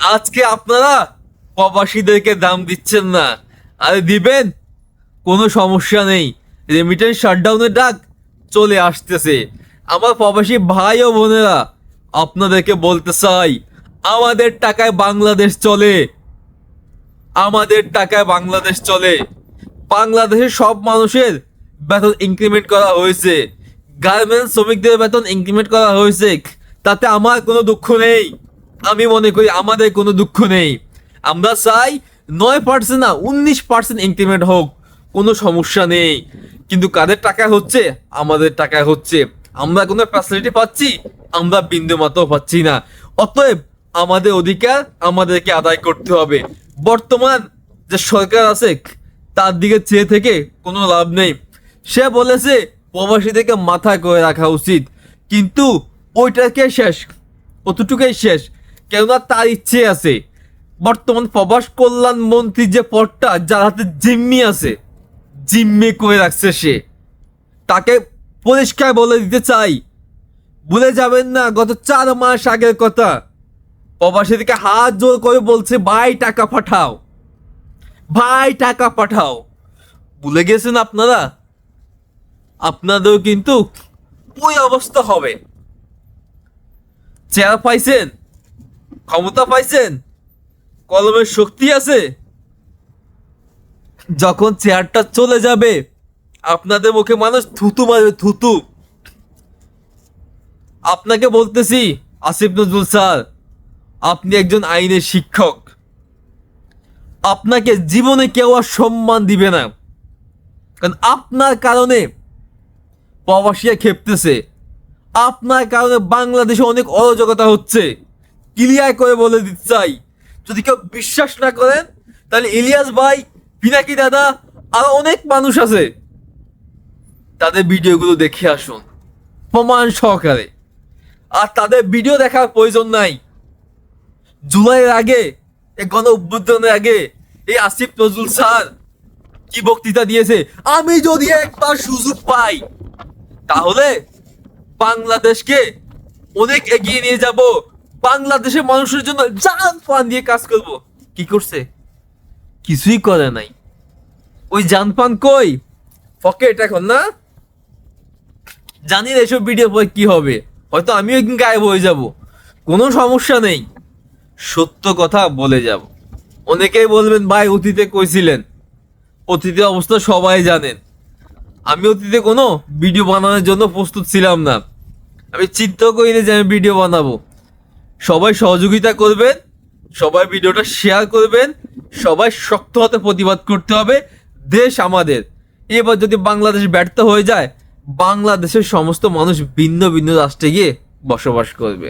আজকে আপনারা প্রবাসীদেরকে দাম দিচ্ছেন না। আরে দিবেন? কোনো সমস্যা নেই। রেমিটেন্স শাটডাউনের ডাক, চলে আসতেছে। আমার প্রবাসী ভাই ও বোনেরা, আপনাদেরকে বলতে চাই, আমাদের টাকায় বাংলাদেশ চলে। আমাদের টাকায় বাংলাদেশ চলে। বাংলাদেশের সব মানুষের বেতন ইনক্রিমেন্ট করা হয়েছে। গার্মেন্টস শ্রমিকদের বেতন ইনক্রিমেন্ট করা হয়েছে। তাতে আমার কোনো দুঃখ নেই। আমি মনে করি আমাদের কোনো দুঃখ নেই। আমরা চাই নয় পার্সেন্ট না, উনিশ পার্সেন্ট ইনক্রিমেন্ট হোক, কোনো সমস্যা নেই। কিন্তু কাদের টাকা হচ্ছে? আমাদের টাকা হচ্ছে। আমরা কোনো ফ্যাসিলিটি পাচ্ছি? আমরা বিন্দু মাত্র পাচ্ছি না। অতএব আমাদের অধিকার আমাদেরকে আদায় করতে হবে। বর্তমান যে সরকার আছে, তার দিকে চেয়ে থেকে কোনো লাভ নেই। সে বলেছে, প্রবাসীদেরকে মাথা করে রাখা উচিত। কিন্তু ওইটাকে শেষ, অতটুকুই শেষ। কেননা তার ইচ্ছে আছে। বর্তমান প্রবাস কল্যাণ মন্ত্রী যে পদটা, যার হাতে জিম্মি আছে, জিম্মি করে রাখছে সে। তাকে পরিষ্কার বলে দিতে চাই। ভুলে যাবেন না, গত চার মাস আগের কথা। প্রবাসীদেরকে হাত জোর করে বলছে, ভাই, টাকা পাঠাও। ভাই, টাকা পাঠাও। ভুলে গেছেন আপনারা? আপনাদেরও কিন্তু ওই অবস্থা হবে। চেয়ার পাইছেন? ক্ষমতা পাইছেন? কলমের শক্তি আছে? যখন চেয়ারটা চলে যাবে, আপনাদের মুখে মানুষ থুতু মারবে, থুতু। আপনাকে বলতেছি, আসিফ নজরুল স্যার, আপনি একজন আইনের শিক্ষক। আপনাকে জীবনে কেউ আর সম্মান দিবে না। কারণ আপনার কারণে প্রবাসীরা খেপতেছে আপনার কারণে বাংলাদেশে অনেক অরাজকতা হচ্ছে। ক্লিয়ার করে বলে দিতে চাই। যদি কেউ বিশ্বাস না করেন, তাহলে ইলিয়াস ভাই, পিনাকি দাদা, আর অনেক মানুষ আছে। তাদের ভিডিওগুলো দেখে আসুন। প্রমাণ সহকারে। আর তাদের ভিডিও দেখার প্রয়োজন নাই। জুলাইয়ের আগে, এই গণ অভ্যুত্থানের আগে, এই আসিফ নজরুল স্যার কি বক্তৃতা দিয়েছে? আমি যদি একবার সুযোগ পাই, তাহলে বাংলাদেশকে অনেক এগিয়ে নিয়ে যাব। বাংলাদেশের মানুষের জন্য জান পান দিয়ে কাজ করব। কি করছে? কিছুই করে নাই। ওই জান পান কই? পকেট এখন, না? জানি না এসব ভিডিও পরে কি হবে। হয়তো আমিও একদিন গায়েব হয়ে যাব। কোনো সমস্যা নেই। সত্য কথা বলে যাব। অনেকেই বলবেন, ভাই, অতীতে কইছিলেন। অতীতের অবস্থা সবাই জানেন। আমি অতীতে কোনো ভিডিও বানানোর জন্য প্রস্তুত ছিলাম না। আমি চিন্তা করিনি যে আমি ভিডিও বানাবো। সবাই সহযোগিতা করবেন, সবাই ভিডিওটা শেয়ার করবেন, সবাই শক্ত হাতে প্রতিবাদ করতে হবে, দেশ আমাদের। এবার যদি বাংলাদেশ ব্যর্থ হয়ে যায়, বাংলাদেশের সমস্ত মানুষ ভিন্ন ভিন্ন রাষ্ট্রে গিয়ে বসবাস করবে।